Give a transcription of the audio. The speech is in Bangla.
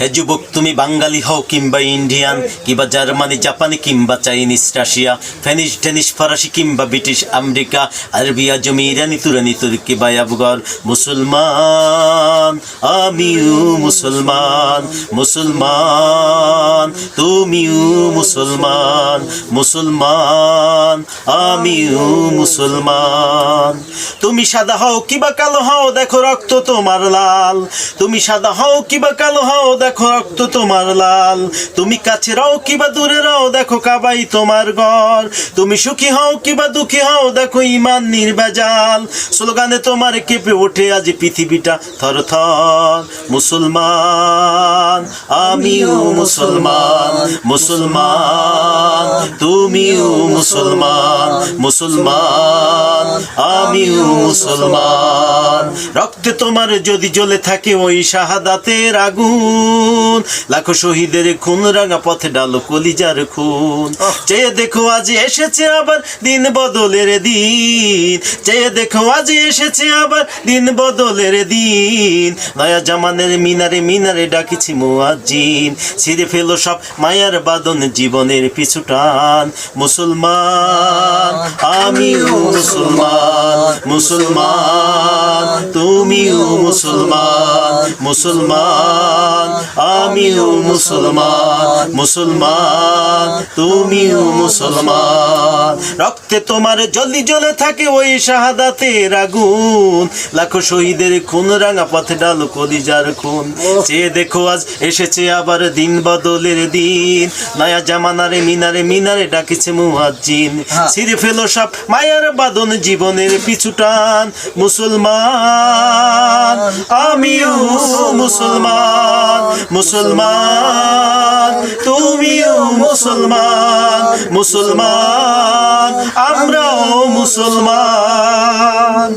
হে যুবক, তুমি বাঙালি হও কিংবা ইন্ডিয়ান, কিংবা জার্মানি, জাপানি, কিংবা চাইনিজ, রাশিয়া, ফেনিস টেনিস ফরাসি, কিংবা ব্রিটিশ, আমেরিকা, আরবিয়া, জমি, ইরানি, তুরানি, তুর্কি বা মুসলমান, আমিও মুসলমান মুসলমান, তুমিও মুসলমান মুসলমান, আমিও মুসলমান। তুমি সাদা হও কিবা কালো হও, দেখো রক্ত তোমার লাল। তুমি সাদা হও কিবা কালো হও, দেখো রক্ত তোমার লাল। তুমি কাছে রও কিবা দূরে রও, দেখো কাবাই তোমার ঘর। তুমি সুখী হও কিবা দুঃখী হও, দেখো ইমান নির্বেজাল স্লোগানে তোমার কেঁপে ওঠে আজ পৃথিবীটা থর থর। মুসলমান, আমিও মুসলমান মুসলমান, তুমিও মুসলমান মুসলমান। আমিও মুসলমান। রক্তে তোমার যদি জ্বলে থাকে ওই শাহাদাতের আগুন। লাখো শহীদের খুন রাঙা পথে ডালো কলিজার খুন। চেয়ে দেখো আজ এসেছে আবার দিন বদলের দিন। চেয়ে দেখো আজ এসেছে আবার দিন বদলের দিন। নয়া জামানের মিনারে মিনারে ডাকিছি মুয়াজ্জিন। ছিঁড়ে ফেলো সব মায়ার বাদন জীবনের পিছু টান। মুসলমান আমিও মুসলমান মুসলমান তুমিও মুসলমান মুসলমান আমিও মুসলমান মুসলমান তুমিও মুসলমান। রক্তে তোমার জলদি জ্বলে থাকে ওই শাহাদাতের আগুন। লাখো শহীদের খুন রাঙা পথে ডালো কলিজার খুন। চেয়ে দেখো আজ এসেছে আবার দিন বদলের দিন। নয়া জামানারে মিনারে মিনারে ডাকিছে মুয়াজ্জিন ছিঁড়ে ফেলো সব মায়ার বাদন জীবনের পিছু টান। মুসলমান আমিও মুসলমান। মুসলমান তুমিও মুসলমান মুসলমান আমরাও মুসলমান।